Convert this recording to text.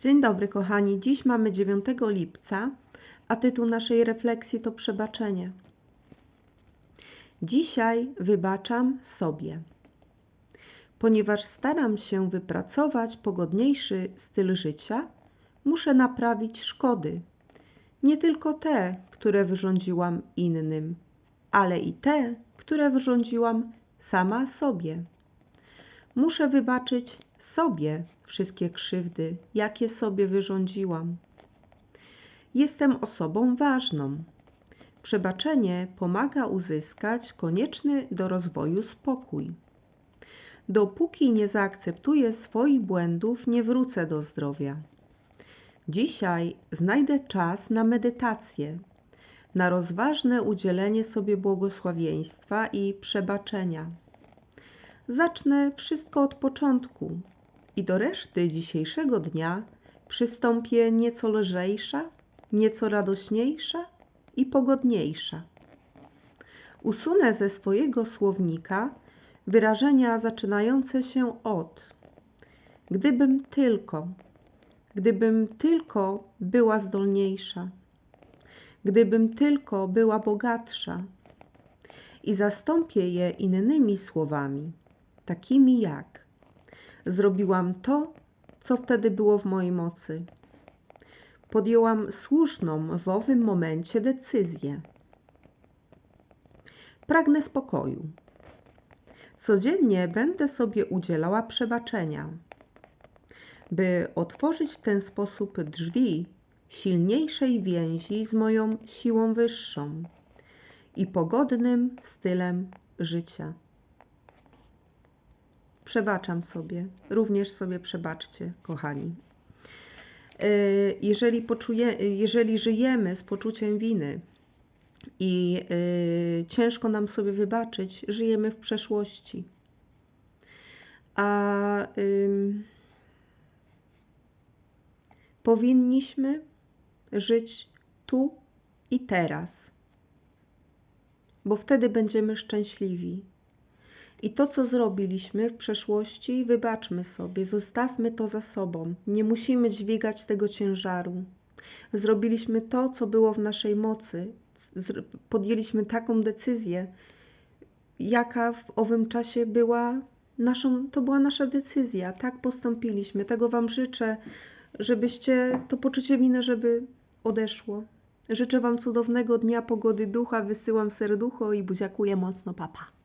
Dzień dobry, kochani. Dziś mamy 9 lipca, a tytuł naszej refleksji to przebaczenie. Dzisiaj wybaczam sobie. Ponieważ staram się wypracować pogodniejszy styl życia, muszę naprawić szkody. Nie tylko te, które wyrządziłam innym, ale i te, które wyrządziłam sama sobie. Muszę wybaczyć sobie wszystkie krzywdy, jakie sobie wyrządziłam. Jestem osobą ważną. Przebaczenie pomaga uzyskać konieczny do rozwoju spokój. Dopóki nie zaakceptuję swoich błędów, nie wrócę do zdrowia. Dzisiaj znajdę czas na medytację, na rozważne udzielenie sobie błogosławieństwa i przebaczenia. Zacznę wszystko od początku i do reszty dzisiejszego dnia przystąpię nieco lżejsza, nieco radośniejsza i pogodniejsza. Usunę ze swojego słownika wyrażenia zaczynające się od gdybym tylko, gdybym tylko była zdolniejsza, gdybym tylko była bogatsza i zastąpię je innymi słowami takimi jak zrobiłam to, co wtedy było w mojej mocy. Podjęłam słuszną w owym momencie decyzję. Pragnę spokoju. Codziennie będę sobie udzielała przebaczenia, by otworzyć w ten sposób drzwi silniejszej więzi z moją siłą wyższą i pogodnym stylem życia. Przebaczam sobie, również sobie przebaczcie, kochani. E, jeżeli, poczuje, jeżeli żyjemy z poczuciem winy i e, ciężko nam sobie wybaczyć, żyjemy w przeszłości. A powinniśmy żyć tu i teraz, bo wtedy będziemy szczęśliwi. I to, co zrobiliśmy w przeszłości, wybaczmy sobie, zostawmy to za sobą. Nie musimy dźwigać tego ciężaru. Zrobiliśmy to, co było w naszej mocy. Podjęliśmy taką decyzję, jaka w owym czasie była naszą, to była nasza decyzja. Tak postąpiliśmy. Tego Wam życzę, żebyście to poczucie winy, żeby odeszło. Życzę Wam cudownego dnia, pogody ducha, wysyłam serducho i buziakuję mocno, papa.